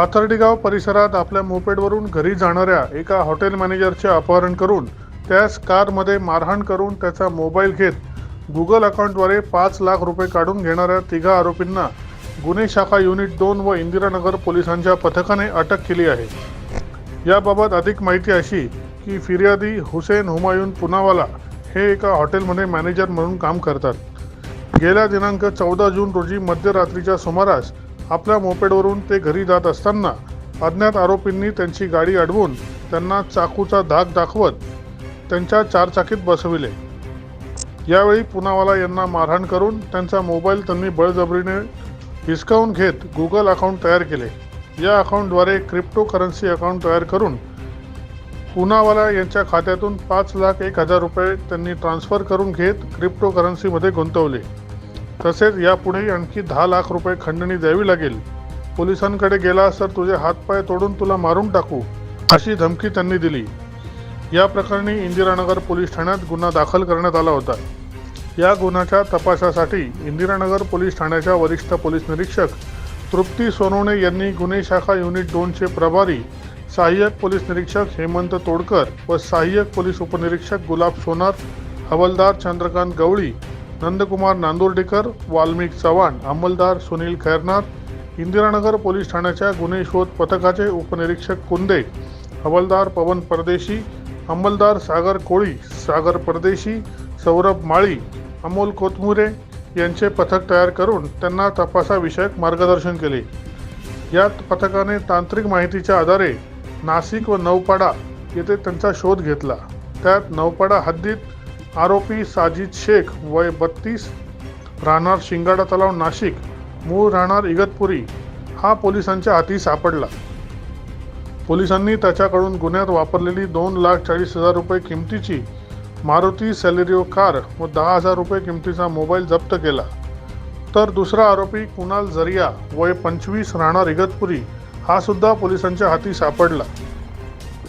पाथर्डीगाव परिसरात आपल्या मोपेडवरून घरी जाणाऱ्या एका हॉटेल मॅनेजरचे अपहरण करून त्यास कारमध्ये मारहाण करून त्याचा मोबाईल घेत गुगल अकाउंटद्वारे पाच लाख रुपये काढून घेणाऱ्या तिघा आरोपींना गुन्हे शाखा युनिट दोन व इंदिरानगर पोलिसांच्या पथकाने अटक केली आहे. याबाबत अधिक माहिती अशी की फिर्यादी हुसेन हुमायून पुनावाला हे एका हॉटेलमध्ये मॅनेजर म्हणून काम करतात. गेल्या दिनांक चौदा जून रोजी मध्यरात्रीच्या सुमारास आपल्या मोपेडवरून ते घरी जात असताना अज्ञात आरोपींनी त्यांची गाडी अडवून त्यांना चाकूचा धाक दाखवत त्यांच्या चारचाकीत बसविले. यावेळी पुनावाला यांना मारहाण करून त्यांचा मोबाईल त्यांनी बळजबरीने हिसकावून घेत गुगल अकाउंट तयार केले. या अकाउंटद्वारे क्रिप्टो करन्सी अकाउंट तयार करून पुनावाला यांच्या खात्यातून पाच लाख एक हजार रुपये त्यांनी ट्रान्स्फर करून घेत क्रिप्टो करन्सीमध्ये गुंतवले. तसेच यापुढेही आणखी दहा लाख रुपये खंडणी द्यावी लागेल. पोलिसांकडे गेलास तर तुझे हातपाय तोडून तुला मारून टाकू अशी धमकी त्यांनी दिली. या प्रकरणी इंदिरानगर पोलीस ठाण्यात गुन्हा दाखल करण्यात आला होता. या गुन्ह्याच्या तपासासाठी इंदिरानगर पोलीस ठाण्याच्या वरिष्ठ पोलीस निरीक्षक तृप्ती सोनवणे यांनी गुन्हे शाखा युनिट दोनचे प्रभारी सहाय्यक पोलीस निरीक्षक हेमंत तोडकर व सहाय्यक पोलीस उपनिरीक्षक गुलाब सोनार हवालदार चंद्रकांत गवळी नंदकुमार नांदोर्डेकर वाल्मिक चव्हाण अंमलदार सुनील खैरनार इंदिरानगर पोलीस ठाण्याच्या गुन्हे शोध पथकाचे उपनिरीक्षक कुंदे हवालदार पवन परदेशी अंमलदार सागर कोळी सागर परदेशी सौरभ माळी अमोल कोतमुरे यांचे पथक तयार करून त्यांना तपासाविषयक मार्गदर्शन केले. यात पथकाने तांत्रिक माहितीच्या आधारे नाशिक व नौपाडा येथे त्यांचा शोध घेतला. त्यात नौपाडा हद्दीत आरोपी साजिद शेख वय बत्तीस राहणार शिंगाडा तलाव नाशिक मूळ राहणार इगतपुरी हा पोलिसांच्या हाती सापडला. पोलिसांनी त्याच्याकडून गुन्ह्यात वापरलेली दोन लाख चाळीस हजार रुपये किमतीची मारुती सेलेरिओ कार व दहा हजार रुपये किमतीचा मोबाईल जप्त केला. तर दुसरा आरोपी कुणाल जरिया वय पंचवीस राहणार इगतपुरी हा सुद्धा पोलिसांच्या हाती सापडला.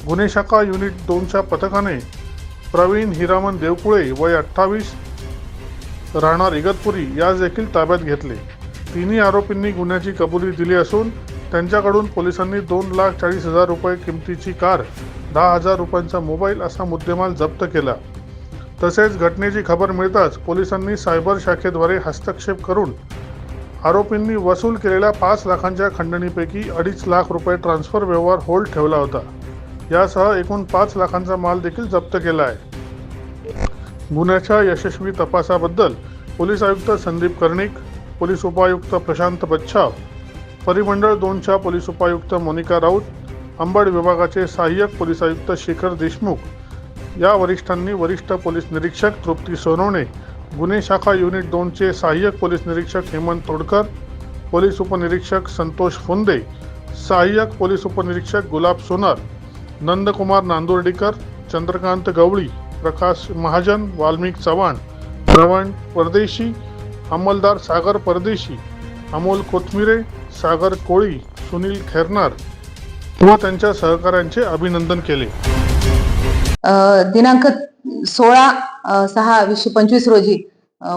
गुन्हे शाखा युनिट दोनच्या पथकाने प्रवीण हिरामन देवकुळे वय अठ्ठावीस राहणार इगतपुरी यास देखील ताब्यात घेतले. तिन्ही आरोपींनी गुन्ह्याची कबुली दिली असून त्यांच्याकडून पोलिसांनी दोन लाख चाळीस हजार रुपये किमतीची कार दहा हजार रुपयांचा मोबाईल असा मुद्देमाल जप्त केला. तसेच घटनेची खबर मिळताच पोलिसांनी सायबर शाखेद्वारे हस्तक्षेप करून आरोपींनी वसूल केलेल्या पाच लाखांच्या खंडणीपैकी अडीच लाख रुपये ट्रान्स्फर व्यवहार होल्ड ठेवला होता. यासह एकूण पाच लाखांचा माल देखील जप्त केला आहे. गुन्ह्याच्या यशस्वी तपासाबद्दल पोलीस आयुक्त संदीप कर्णिक पोलीस उपायुक्त प्रशांत बच्छाव परिमंडळ दोनच्या पोलीस उपायुक्त मोनिका राऊत अंबड विभागाचे सहाय्यक पोलीस आयुक्त शेखर देशमुख या वरिष्ठांनी वरिष्ठ पोलीस निरीक्षक तृप्ती सोनवणे गुन्हे शाखा युनिट दोनचे सहाय्यक पोलीस निरीक्षक हेमंत तोडकर पोलीस उपनिरीक्षक संतोष फुंदे सहाय्यक पोलीस उपनिरीक्षक गुलाब सोनार नंदकुमार नांदुर्डीकर चंद्रकांत गवळी प्रकाश महाजन वाल्मिक चव्हाण प्रवण परदेशी अंमलदार सागर परदेशी अमोल कोथमिरे सागर कोळी सुनील खेरनार व त्यांच्या सहकाऱ्यांचे अभिनंदन केले. दिनांक सोळा सहा वीसशे पंचवीस रोजी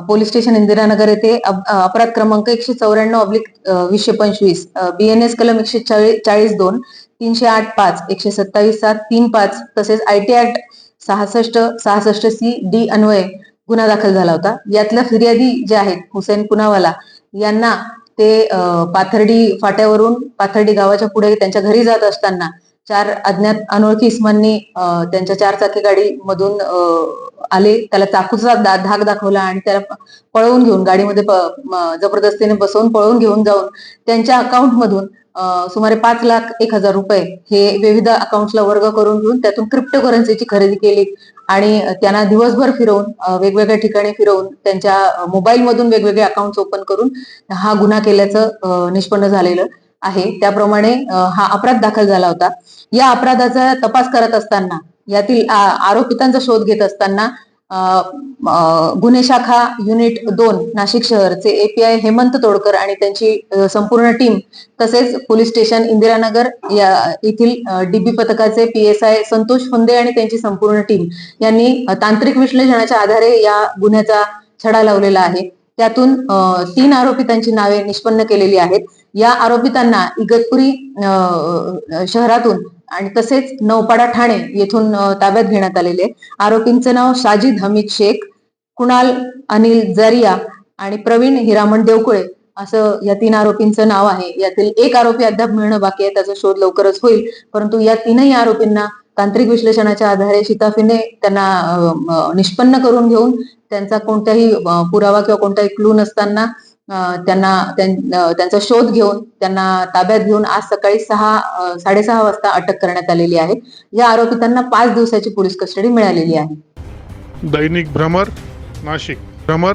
पोलीस स्टेशन इंदिरानगर येथे अप- अपराध क्रमांक एकशे चौऱ्याण्णव अब्लिक वीसशे पंचवीस बी एन एस कलम एकशे चाळीस चाळीस दोन तीनशे आठ पाच एकशे सत्तावीस सात तीन पाच तसेच आय टी ऍक्ट सहासष्ट सहासष्ट सी डी अन्वये गुन्हा दाखल झाला होता. यातल्या फिर्यादी जे आहेत हुसेन पुनावाला यांना ते पाथर्डी फाट्यावरून पाथर्डी गावाच्या पुढे त्यांच्या घरी जात असताना चार अज्ञात अनोळखी इसमांनी त्यांच्या चार चाकी गाडी मधून आले. त्याला चाकूचा धाक दाखवला आणि त्याला पळवून घेऊन गाडीमध्ये जबरदस्तीने बसवून पळवून घेऊन जाऊन त्यांच्या अकाउंट मधून सुमारे पाच लाख एक हजार रुपये हे विविध अकाउंटला वर्ग करून घेऊन त्यातून क्रिप्टो करन्सीची खरेदी केली आणि त्यांना दिवसभर फिरवून वेगवेगळ्या ठिकाणी फिरवून त्यांच्या मोबाईल मधून वेगवेगळे अकाउंट ओपन करून हा गुन्हा केल्याचं निष्पन्न झालेलं. आहे. त्याप्रमाणे हा अपराध दाखल झाला होता. या अपराधाचा तपास करत असताना यातील आरोपितांचा शोध घेत असताना अ, गुन्हे शाखा युनिट दोन नाशिक शहरचे एपीआय हेमंत तोडकर आणि त्यांची संपूर्ण टीम तसेच पोलीस स्टेशन इंदिरानगर या येथील डीबी पथकाचे पीएसआय संतोष फुंदे आणि त्यांची संपूर्ण टीम यांनी तांत्रिक विश्लेषणाच्या आधारे या गुन्ह्याचा छडा लावलेला आहे. त्यातून तीन आरोपितांची नावे निष्पन्न केलेली आहेत. या आरोपितांना इगतपुरी शहरातून आणि तसेच नौपाडा ठाणे येथून ताब्यात घेण्यात आलेले आरोपींचं नाव साजिद हमीद शेख कुणाल अनिल जरिया आणि प्रवीण हिरामण देवकुळे असं या तीन आरोपींचं नाव आहे. यातील एक आरोपी अद्याप मिळणं बाकी आहे त्याचा शोध लवकरच होईल. परंतु या तीनही आरोपींना तांत्रिक विश्लेषणाच्या आधारे शिताफीने त्यांना निष्पन्न करून घेऊन त्यांचा कोणताही पुरावा किंवा कोणताही क्लू नसताना त्यांना त्यांचा शोध घेऊन त्यांना ताब्यात घेऊन आज सकाळी सहा साडेसहा वाजता अटक करण्यात आलेली आहे. या आरोपितांना पाच दिवसाची पोलीस कस्टडी मिळालेली आहे. दैनिक भ्रमर नाशिक. भ्रमर